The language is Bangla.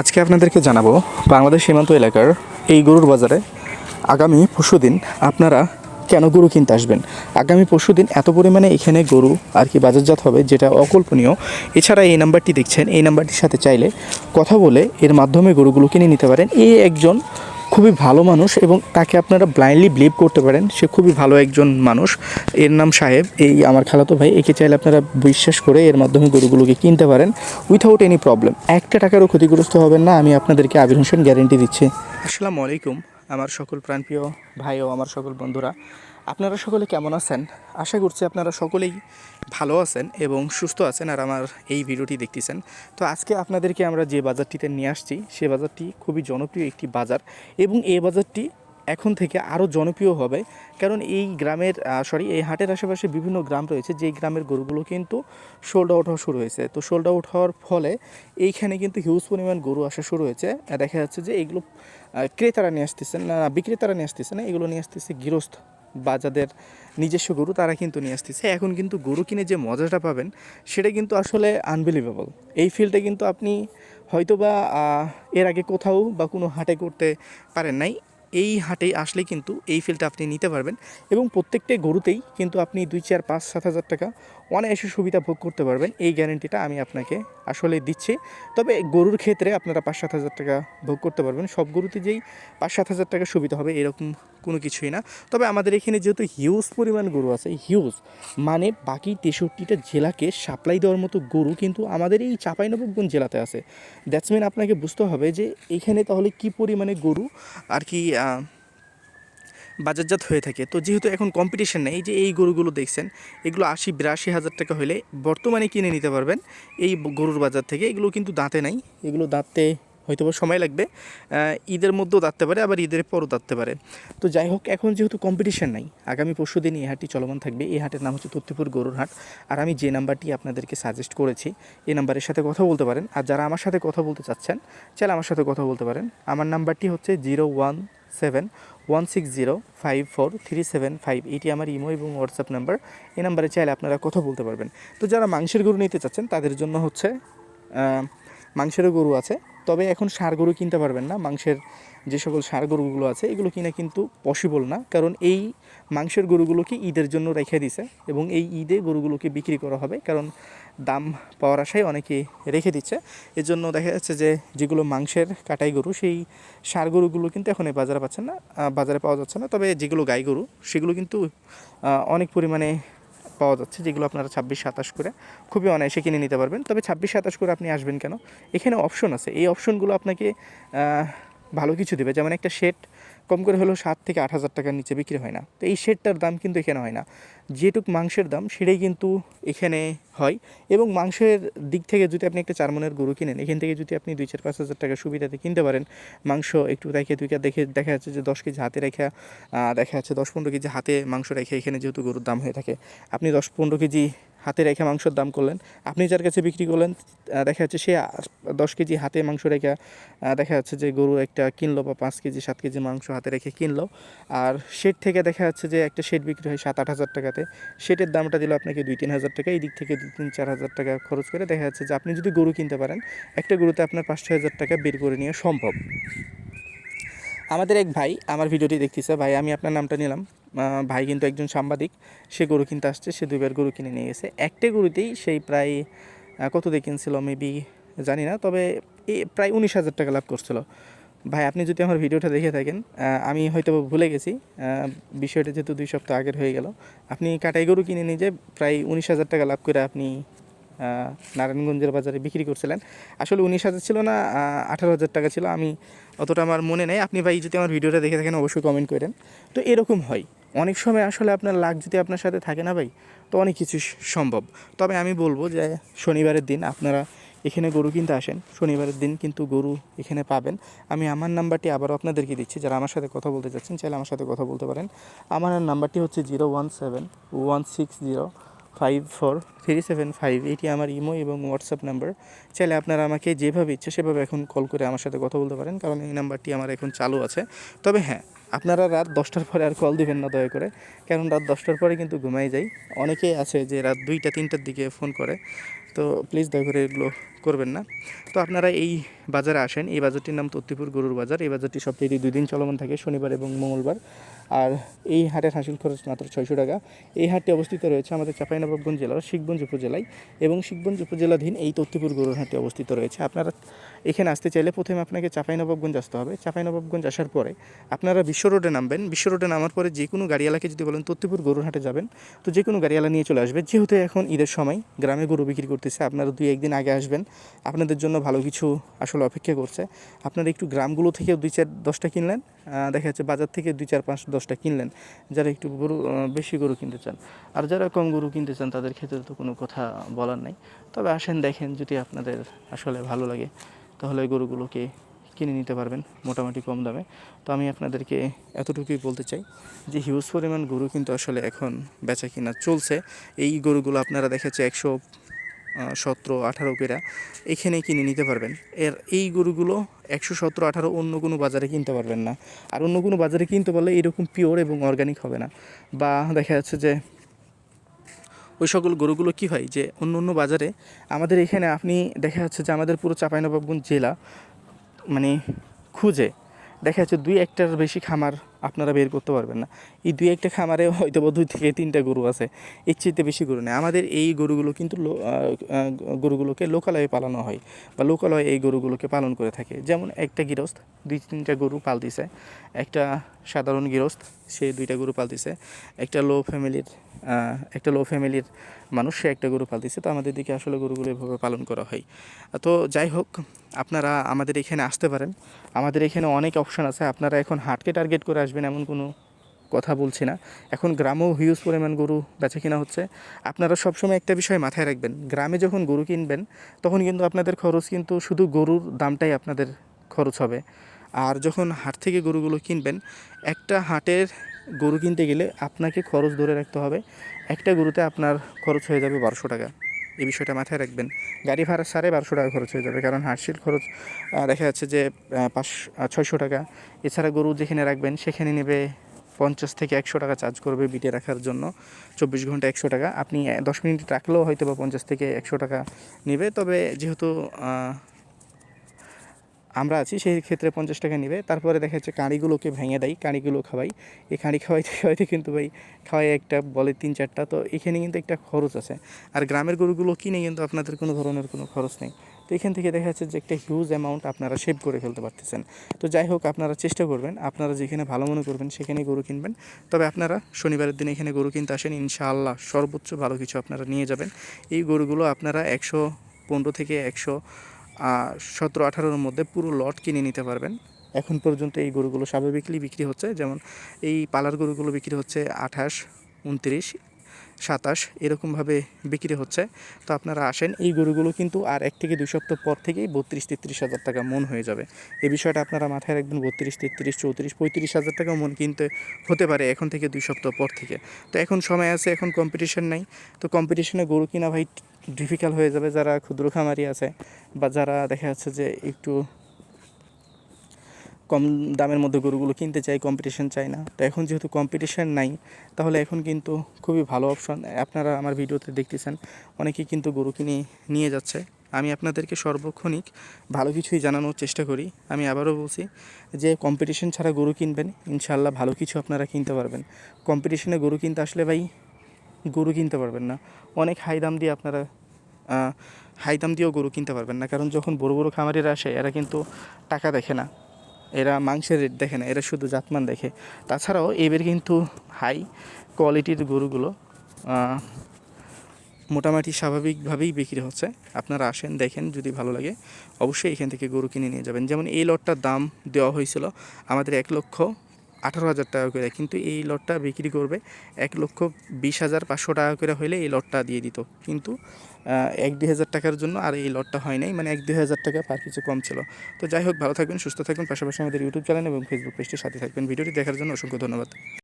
আজকে আপনাদেরকে জানাব বাংলাদেশ সীমান্ত এলাকার এই গরুর বাজারে আগামী পরশুদিন আপনারা কেন গরু কিনতে আসবেন? আগামী পরশুদিন এত পরিমাণে এখানে গরু আর কি বাজারজাত হবে যেটা অকল্পনীয়। এছাড়া এই নাম্বারটি দেখছেন, এই নাম্বারটির সাথে চাইলে কথা বলে এর মাধ্যমে গরুগুলো কিনে নিতে পারেন। এই একজন খুবই ভালো মানুষ এবং তাকে আপনারা ব্লাইন্ডলি বিলিভ করতে পারেন। সে খুবই ভালো একজন মানুষ। এর নাম সাহেব। এই আমার খালাতো ভাই, একে চাইলে আপনারা বিশ্বাস করে এর মাধ্যমে গরুগুলোকে কিনতে পারেন উইথাউট এনি প্রবলেম একটা টাকারও ক্ষতিগ্রস্ত হবেন না, আমি আপনাদেরকে আবির হোসেন গ্যারেন্টি দিচ্ছি। আসসালামু আলাইকুম। আমার সকল প্রাণপ্রিয় ভাই ও আমার সকল বন্ধুরা, আপনারা সকলে কেমন আছেন? আশা করছি আপনারা সকলেই ভালো আছেন এবং সুস্থ আছেন আর আমার এই ভিডিওটি দেখতেছেন। তো আজকে আপনাদেরকে আমরা যে বাজারটিতে নিয়ে আসছি, সে বাজারটি খুবই জনপ্রিয় একটি বাজার এবং এই বাজারটি এখন থেকে আরও জনপ্রিয় হবে কারণ এই গ্রামের সরি এই হাটের আশেপাশে বিভিন্ন গ্রাম রয়েছে, যেই গ্রামের গরুগুলো কিন্তু সোল্ড আউট হওয়া শুরু হয়েছে। তো সোল্ড আউট হওয়ার ফলে এইখানে কিন্তু হিউজ পরিমাণ গরু আসা শুরু হয়েছে। দেখা যাচ্ছে যে এইগুলো ক্রেতারা নিয়ে আসতেছেন, না বিক্রেতারা নিয়ে আসতেছে না, এগুলো নিয়ে আসতেছে গৃহস্থ বা যাদের নিজস্ব গরু, তারা কিন্তু নিয়ে আসতেছে। এখন কিন্তু গরু কিনে যে মজাটা পাবেন, সেটা কিন্তু আসলে আনবিলিভেবল এই ফিল্ডে কিন্তু আপনি হয়তো বা এর আগে কোথাও বা কোনো হাটে করতে পারেন নাই। এই হাটে আসলে কিন্তু এই ফিলটা আপনি নিতে পারবেন এবং প্রত্যেকটা গরুতেই কিন্তু আপনি দুই চার, পাঁচ, সাত হাজার টাকা অনায়াসে সুবিধা ভোগ করতে পারবেন। এই গ্যারেন্টিটা আমি আপনাকে আসলে দিচ্ছি। তবে গরুর ক্ষেত্রে আপনারা পাঁচ, সাত হাজার টাকা ভোগ করতে পারবেন। সব গরুতে যেই পাঁচ, সাত হাজার টাকা সুবিধা হবে এরকম কোনো কিছুই না। তবে আমাদের এখানে যেহেতু হিউজ পরিমাণ গরু আছে হিউজ মানে বাকি তেষট্টিটা জেলাকে সাপ্লাই দেওয়ার মতো গরু কিন্তু আমাদের এই চাঁপাইনবাবগঞ্জ জেলাতে আছে। দ্যাটস মিন আপনাকে বুঝতে হবে যে এখানে তাহলে কি পরিমাণে গরু আর কি বাজারজাত হয়ে থাকে। তো যেহেতু এখন কম্পিটিশন নেই যে এই গরুগুলো দেখছেন, এগুলো আশি, বিরাশি হাজার টাকা হলে বর্তমানে কিনে নিতে পারবেন। এই গরুর বাজার থেকে এগুলো কিন্তু দাঁতে নাই। এগুলো দাঁততে হয়তো সময় লাগবে ঈদের মধ্যেও দাঁড়তে পারে, আবার ঈদের পরও দাঁততে পারে। তো যাই হোক, এখন যেহেতু কম্পিটিশন নাই, আগামী পরশু দিন এই হাটটি চলমান থাকবে। এই হাটের নাম হচ্ছে তত্তিপুর গরুর হাট। আর আমি যে নাম্বারটি আপনাদেরকে সাজেস্ট করেছি, এই নাম্বারের সাথে কথা বলতে পারেন। আর যারা আমার সাথে কথা বলতে চাচ্ছেন, চাইলে আমার সাথে কথা বলতে পারেন। আমার নাম্বারটি হচ্ছে zero one seven one six zero five four three seven five এটি আমার ইমো এবং হোয়াটসঅ্যাপ নাম্বার এই নাম্বারে চাইলে আপনারা কথা বলতে পারবেন। তো যারা মাংসের গরু নিতে চাচ্ছেন, তাদের জন্য হচ্ছে মাংসেরও গরু আছে। তবে এখন সার গরু কিনতে পারবেন না। মাংসের যে সকল সার গরুগুলো আছে, এগুলো কিনা কিন্তু পসিবল না। কারণ এই মাংসের গরুগুলোকে ঈদের জন্য রেখে দিছে এবং এই ঈদে গরুগুলোকে বিক্রি করা হবে। কারণ দাম পাওয়ার আশায় অনেকে রেখে দিচ্ছে। এর জন্য দেখা যাচ্ছে যে যেগুলো মাংসের কাটাই গরু, সেই সার গরুগুলো কিন্তু এখন এই বাজারে পাচ্ছেন না বাজারে পাওয়া যাচ্ছে না। তবে যেগুলো গাই গরু, সেগুলো কিন্তু অনেক পরিমাণে পাওয়া যাচ্ছে, যেগুলো আপনারা ছাব্বিশ সাতাশ করে খুবই অনায়াসে কিনে নিতে পারবেন। তবে ছাব্বিশ সাতাশ করে আপনি আসবেন কেন? এখানে অপশন আছে। এই অপশনগুলো আপনাকে ভালো কিছু দেবে। যেমন একটা শেড কম করে হলেও সাত থেকে আট হাজার টাকার নিচে বিক্রি হয় না। তো এই শেডটার দাম কিন্তু এখানে হয় না। যেটুক মাংসের দাম, সেটাই কিন্তু এখানে হয়। এবং মাংসের দিক থেকে যদি আপনি একটা চার মনের গরু কিনেন, এখান থেকে যদি আপনি দুই চার পাঁচ হাজার টাকা সুবিধাতে কিনতে পারেন, মাংস একটু দেখে দুইটা দেখে, দেখা যাচ্ছে যে দশ কেজি হাতে রেখে দেখা যাচ্ছে দশ পনেরো কেজি হাতে মাংস রেখে এখানে যেহেতু গরুর দাম হয়ে থাকে, আপনি দশ পনেরো কেজি হাতে রেখে মাংসের দাম করলেন। আপনি যার কাছে বিক্রি করলেন দেখা যাচ্ছে সে দশ কেজি হাতে মাংস রেখে দেখা যাচ্ছে যে গরু একটা কিনলো বা পাঁচ কেজি, সাত কেজি মাংস হাতে রেখে কিনলো। আর শেড থেকে দেখা যাচ্ছে যে একটা শেড বিক্রি হয় সাত, আট হাজার টাকাতে। শেডের দামটা দিল আপনাকে দুই, তিন হাজার টাকা। এই দিক থেকে দুই, তিন, চার হাজার টাকা খরচ করে দেখা যাচ্ছে যে আপনি যদি গরু কিনতে পারেন, একটা গরুতে আপনার পাঁচ, ছয় হাজার টাকা বের করে নেওয়া সম্ভব। আমাদের এক ভাই, আমার ভিডিওটি দেখতেছে। ভাই, আমি আপনার নামটা নিলাম। ভাই কিন্তু একজন সাংবাদিক। সে গরু কিনতে আসছে, সে দুইবার গরু কিনে নিয়ে গেছে। একটা গরুতেই সেই প্রায় কত দিয়ে কিনছিল মেবি জানি না, তবে এ প্রায় উনিশ হাজার টাকা লাভ করছিল। ভাই, আপনি যদি আমার ভিডিওটা দেখে থাকেন আমি হয়তো ভুলে গেছি। বিষয়টা যেহেতু দুই সপ্তাহ আগের হয়ে গেল। আপনি কাটাই গরু কিনে নিয়ে যে প্রায় উনিশ হাজার টাকা লাভ করে আপনি নারায়ণগঞ্জের বাজারে বিক্রি করছিলেন। আসলে উনিশ হাজার ছিল না আঠারো হাজার টাকা ছিল। আমি অতটা আমার মনে নেই। আপনি ভাই যদি আমার ভিডিওটা দেখে থাকেন, অবশ্যই কমেন্ট করেন। তো এরকম হয়। অনেক সময় আসলে আপনার লাখ যদি আপনার সাথে থাকে না ভাই। তো অনেক কিছু সম্ভব। তবে আমি বলব যে, শনিবারের দিন আপনারা এখানে গরু কিনতে আসেন। শনিবারের দিন কিন্তু গরু এখানে পাবেন। আমি আমার নাম্বারটি আবারও আপনাদেরকে দিচ্ছি। যারা আমার সাথে কথা বলতে চাচ্ছেন, চাইলে আমার সাথে কথা বলতে পারেন। আমার নাম্বারটি হচ্ছে zero one seven one six zero five four three seven five এটি আমার ইমো এবং হোয়াটসঅ্যাপ নাম্বার। চাইলে আপনারা আমাকে যেভাবে ইচ্ছে সেভাবে এখন কল করে আমার সাথে কথা বলতে পারেন, কারণ এই নাম্বারটি আমার এখন চালু আছে। তবে হ্যাঁ আপনারা রাত দশটার পরে আর কল দিবেন না দয়া করে, কারণ রাত দশটার পরে কিন্তু ঘুমাই যাই। অনেকেই আছে যে রাত দুইটা, তিনটার দিকে ফোন করে, তো প্লিজ দয়া করে এগুলো করবেন না। তো আপনারা এই বাজারে আসেন, এই বাজারটির নাম তত্তিপুর গরুর বাজার। এই বাজারটি সপ্তাহে দুই দিন চলমান থাকে, শনিবার এবং মঙ্গলবার। আর এই হাটের হাসিল খরচ মাত্র ছয়শো টাকা। এই হাটটি অবস্থিত রয়েছে আমাদের চাঁপাইনবাবগঞ্জ জেলার শিখগঞ্জ উপজেলায় এবং শিখগঞ্জ উপজেলাধীন এই তত্তিপুর গরুর হাটটি অবস্থিত রয়েছে। আপনারা এখানে আসতে চাইলে প্রথমে আপনাকে চাঁপাইনবাবগঞ্জ আসতে হবে। চাঁপাইনবাবগঞ্জ আসার পরে আপনারা বিশ্ব রোডে নামবেন। বিশ্ব রোডে নামার পরে যে কোনো গাড়িওয়ালাকে যদি বলেন তত্তিপুর গরুর হাটে যাবেন, তো যে কোনো গাড়িওয়ালা নিয়ে চলে আসবে। যেহেতু এখন ঈদের সময়, গ্রামে গরু বিক্রি করতেছে, আপনারা দুই একদিন আগে আসবেন। আপনাদের জন্য ভালো কিছু আসলে অপেক্ষা করছে। আপনারা একটু গ্রামগুলো থেকে দুই চার দশটা কিনলেন দেখা যাচ্ছে বাজার থেকে দুই চার পাঁচ দশটা কিনলেন। যারা একটু গরু বেশি গরু কিনতে চান আর যারা কম গরু কিনতে চান, তাদের ক্ষেত্রে তো কোনো কথা বলার নাই। তবে আসেন দেখেন যদি আপনাদের আসলে ভালো লাগে। তাহলে ওই গরুগুলোকে কিনে নিতে পারবেন মোটামুটি কম দামে। তো আমি আপনাদেরকে এতটুকুই বলতে চাই যে হিউজ পরিমাণ গরু কিন্তু আসলে এখন বেচা কিনা চলছে। এই গরুগুলো আপনারা দেখাচ্ছে একশো সতেরো, আঠারো কেরা এখানে কিনে নিতে পারবেন। এর এই গরুগুলো একশো, সতেরো, আঠারো অন্য কোনো বাজারে কিনতে পারবেন না। আর অন্য কোনো বাজারে কিনতে পারলে এরকম পিওর এবং অর্গানিক হবে না। বা দেখা যাচ্ছে যে ওই সকল গরুগুলো কি হয় যে অন্য অন্য বাজারে আমাদের এখানে আপনি দেখা যাচ্ছে যে আমাদের পুরো চাঁপাইনবাবগঞ্জ জেলা মানে খুঁজে দেখা যাচ্ছে দুই একটার বেশি খামার আপনারা বের করতে পারবেন না। এই দুই একটা খামারে হয়তো দুই থেকে তিনটা গরু আছে। এর বেশি গরু নেই। আমাদের এই গরুগুলো কিন্তু গরুগুলোকে লোকালয়ে পালানো হয় বা লোকালয়ে এই গরুগুলোকে পালন করে থাকে। যেমন একটা গৃহস্থ, দুই তিনটা গরু পালতিছে। একটা সাধারণ গৃহস্থ, সে দুইটা গরু পালতিছে। একটা লো ফ্যামিলির একটা লো ফ্যামিলির মানুষ, সে একটা গরু পালতিছে। তো আমাদের দিকে আসলে গরুগুলো এভাবে পালন করা হয়। তো যাই হোক, আপনারা আমাদের এখানে আসতে পারেন। আমাদের এখানে অনেক অপশন আছে। আপনারা এখন হাটকে টার্গেট করে আসবেন। এমন কোনো কথা বলছি না। এখন গ্রামেও হিউজ পরিমাণ গরু বেচা কিনা হচ্ছে। আপনারা সবসময় একটা বিষয় মাথায় রাখবেন, গ্রামে যখন গরু কিনবেন, তখন কিন্তু আপনাদের খরচ কিন্তু শুধু গরুর দামটাই আপনাদের খরচ হবে। আর যখন হাট থেকে গরুগুলো কিনবেন, একটা হাটের গরু কিনতে গেলে আপনাকে খরচ ধরে রাখতে হবে। একটা গরুতে আপনার খরচ হয়ে যাবে বারোশো টাকা। এই বিষয়টা মাথায় রাখবেন। গাড়ি ভাড়া সাড়ে বারোশো টাকা খরচ হয়ে যাবে, কারণ হার্সিল খরচ দেখা যাচ্ছে যে পাঁচ ছয়শো টাকা। এছাড়া গরু যেখানে রাখবেন, সেখানে নেবে পঞ্চাশ থেকে একশো টাকা চার্জ করবে বিটে রাখার জন্য। চব্বিশ ঘণ্টা একশো টাকা। আপনি দশ মিনিট রাখলেও হয়তো বা পঞ্চাশ থেকে একশো টাকা নেবে। তবে যেহেতু আমরা আছি, সেই ক্ষেত্রে পঞ্চাশ টাকা নেবে। তারপরে দেখা যাচ্ছে কাঁড়িগুলোকে ভেঙে দেয়, কাঁড়িগুলো খাওয়াই। এই কাঁড়ি খাওয়াইতে খাওয়াইতে কিন্তু ভাই খাওয়াই একটা, বলে তিন চারটা। তো এখানে কিন্তু একটা খরচ আছে। আর গ্রামের গরুগুলো কিনে কিন্তু আপনাদের কোনো ধরনের কোনো খরচ নেই। তো এখান থেকে দেখা যাচ্ছে যে একটা হিউজ অ্যামাউন্ট আপনারা সেভ করে ফেলতে পারতেছেন। তো যাই হোক, আপনারা চেষ্টা করবেন। আপনারা যেখানে ভালো মনে করবেন সেখানেই গরু কিনবেন। তবে আপনারা শনিবারের দিন এখানে গরু কিনতে আসেন, ইনশাআল্লাহ সর্বোচ্চ ভালো কিছু আপনারা নিয়ে যাবেন। এই গরুগুলো আপনারা একশো পনেরো থেকে একশো সতেরো, আঠারোর মধ্যে পুরো লট কিনে নিতে পারবেন। এখন পর্যন্ত এই গরুগুলো স্বাভাবিকলি বিক্রি হচ্ছে। যেমন এই পালার গরুগুলো বিক্রি হচ্ছে আঠাশ, উনত্রিশ সাতাশ এরকমভাবে বিক্রি হচ্ছে। তো আপনারা আসেন, এই গরুগুলো কিন্তু আর এক থেকে দুই সপ্তাহ পর থেকেই বত্রিশ, তেত্রিশ হাজার টাকা মন হয়ে যাবে। এই বিষয়টা আপনারা মাথায় রাখবেন, বত্রিশ, তেত্রিশ, চৌত্রিশ, পঁয়ত্রিশ হাজার টাকা মন কিনতে হতে পারে এখন থেকে দুই সপ্তাহ পর থেকে। তো এখন সময় আছে, এখন কম্পিটিশন নাই। তো কম্পিটিশনে গরু কিনা ভাই ডিফিকাল্ট হয়ে যাবে যারা ক্ষুদ্র খামারি আছে বা যারা দেখা যাচ্ছে যে একটু কম দামের মধ্যে গরুগুলো কিনতে চাই কম্পিটিশন চাই না। তো এখন যেহেতু কম্পিটিশন নাই, তাহলে এখন কিন্তু খুবই ভালো অপশন আপনারা আমার ভিডিওতে দেখতেছেন, অনেকেই কিন্তু গরু কিনে নিয়ে যাচ্ছে। আমি আপনাদেরকে সর্বক্ষণিক ভালো কিছুই জানানোর চেষ্টা করি। আমি আবারও বলছি যে কম্পিটিশন ছাড়া গরু কিনবেন ইনশাল্লাহ ভালো কিছু আপনারা কিনতে পারবেন। কম্পিটিশনে গরু কিনতে আসলে ভাই, গরু কিনতে পারবেন না। অনেক হাই দাম দিয়ে আপনারা হাই দাম দিয়েও গরু কিনতে পারবেন না। কারণ যখন বড় বড় খামারিরা আসে, এরা কিন্তু টাকা দেখে না। এরা মাংসের রেট দেখে না, এরা শুধু জাতমান দেখে। তাছাড়াও এবার কিন্তু হাই কোয়ালিটির গরুগুলো মোটামুটি স্বাভাবিকভাবেই বিক্রি হচ্ছে। আপনারা আসেন, দেখেন যদি ভালো লাগে, অবশ্যই এখান থেকে গরু কিনে নিয়ে যাবেন। যেমন এই লটটার দাম দেওয়া হয়েছিল আমাদের এক লক্ষ আঠারো হাজার টাকা করে। কিন্তু এই লটটা বিক্রি করবে এক লক্ষ বিশ হাজার পাঁচশো টাকা করে হলে এই লটটা দিয়ে দিত। কিন্তু এক দুই হাজার টাকার জন্য আর এই লটটা হয় নাই। মানে এক দুই হাজার টাকা পার কিছু কম ছিল। তো যাই হোক, ভালো থাকবেন, সুস্থ থাকবেন। পাশাপাশি আমাদের ইউটিউব চ্যানেল এবং ফেসবুক পেজটির সাথে থাকবেন। ভিডিওটি দেখার জন্য অসংখ্য ধন্যবাদ।